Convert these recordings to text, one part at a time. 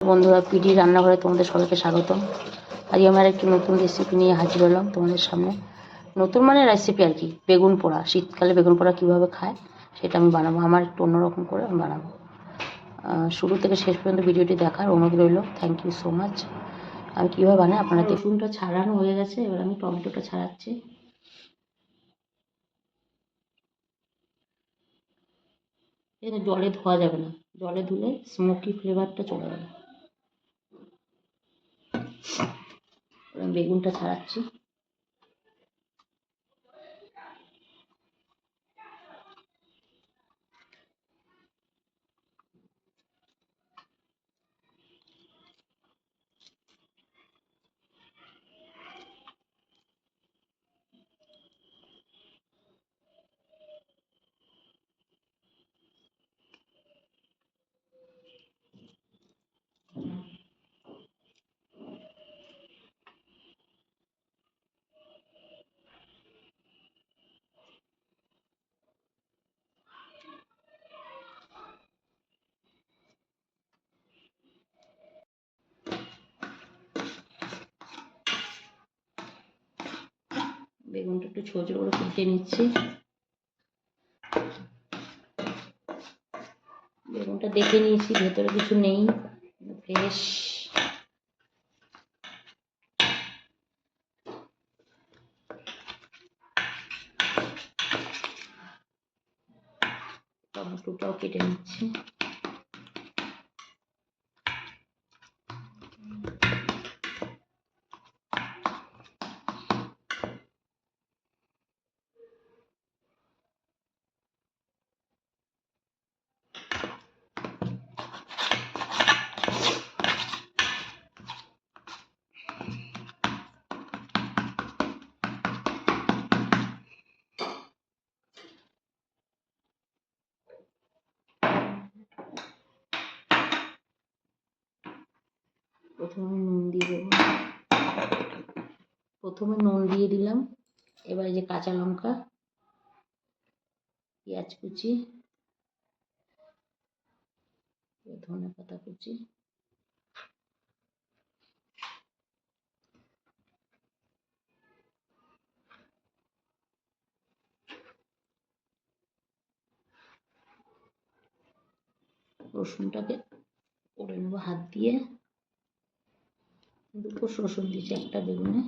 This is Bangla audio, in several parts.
বন্ধুরা পিডি রান্নাঘরে তোমাদের সবাইকে স্বাগতম। আজ আমার একটি নতুন রেসিপি নিয়ে হাজির হলাম তোমাদের সামনে। নতুন মানে রেসিপি আর কি, বেগুন পোড়া। শীতকালে বেগুন পোড়া কীভাবে খায় সেটা আমি বানাবো, আমার একটু অন্যরকম করে আমি বানাবো। শুরু থেকে শেষ পর্যন্ত ভিডিওটি দেখার অনুরোধ রইল। থ্যাংক ইউ সো মাচ আমি কীভাবে বানাই আপনারা রসুনটা ছাড়ানো হয়ে গেছে, এবার আমি টমেটোটা ছাড়াচ্ছি। জলে ধোয়া যাবে না, জলে ধুলে স্মোকি ফ্লেভারটা চলে যাবে। বেগুনটা ছাড়াচ্ছি। বেগুনটা একটু ছোট ছোটো করে কেটে নিচ্ছি। বেগুনটা দেখে নিয়েছি, ভেতরে কিছু নেই, ফ্রেশ। টমেটোটাও কেটে নিচ্ছি। প্রথমে নুন দিয়ে দেবো। প্রথমে নুন দিয়ে দিলাম। এবার যে কাঁচা লঙ্কা, পেঁয়াজ কুচি, ধনে পাতা কুচি, রসুনটাকে করে নেব হাত দিয়ে। দুটো রসুন দিয়েছি একটা বেগুনে।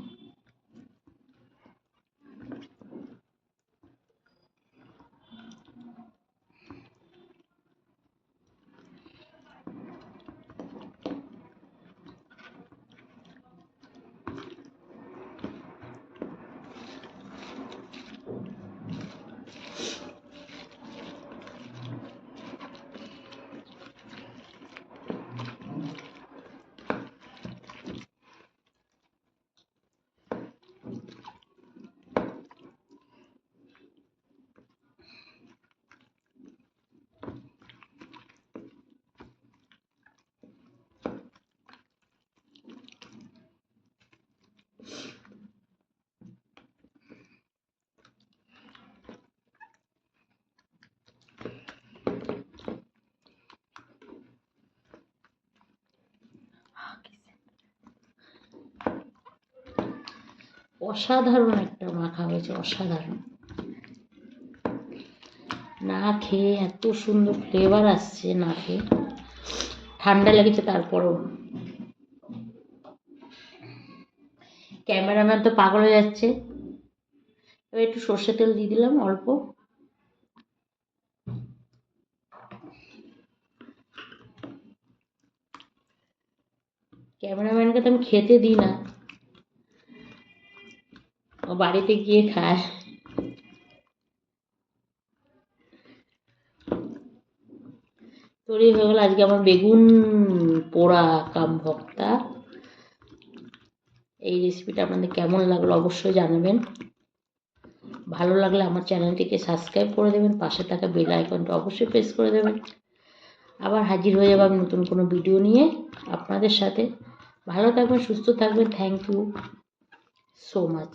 অসাধারণ একটা মাখা হয়েছে, অসাধারণ। না খেয়ে এত সুন্দর ফ্লেভার আসছে, না খেয়ে। ঠান্ডা লেগেছে তারপরও। ক্যামেরাম্যান তো পাগল হয়ে যাচ্ছে। এবার একটু সর্ষে তেল দিয়ে দিলাম অল্প। ক্যামেরাম্যানকে তো আমি খেতে দিই না। বাড়িতে গিয়ে খায় তৈরি হয়ে গেল আজকে আমার বেগুন পোড়া কাম ভক্তা এই রেসিপিটা আপনাদের কেমন লাগল অবশ্যই জানাবেন। ভালো লাগলে আমার চ্যানেলটিকে সাবস্ক্রাইব করে দেবেন, পাশে থাকা বেল আইকনটা অবশ্যই প্রেস করে দেবেন। আবার হাজির হয়ে যাব নতুন কোনো ভিডিও নিয়ে আপনাদের সাথে। ভালো থাকবেন, সুস্থ থাকবেন থ্যাংক ইউ সো মাচ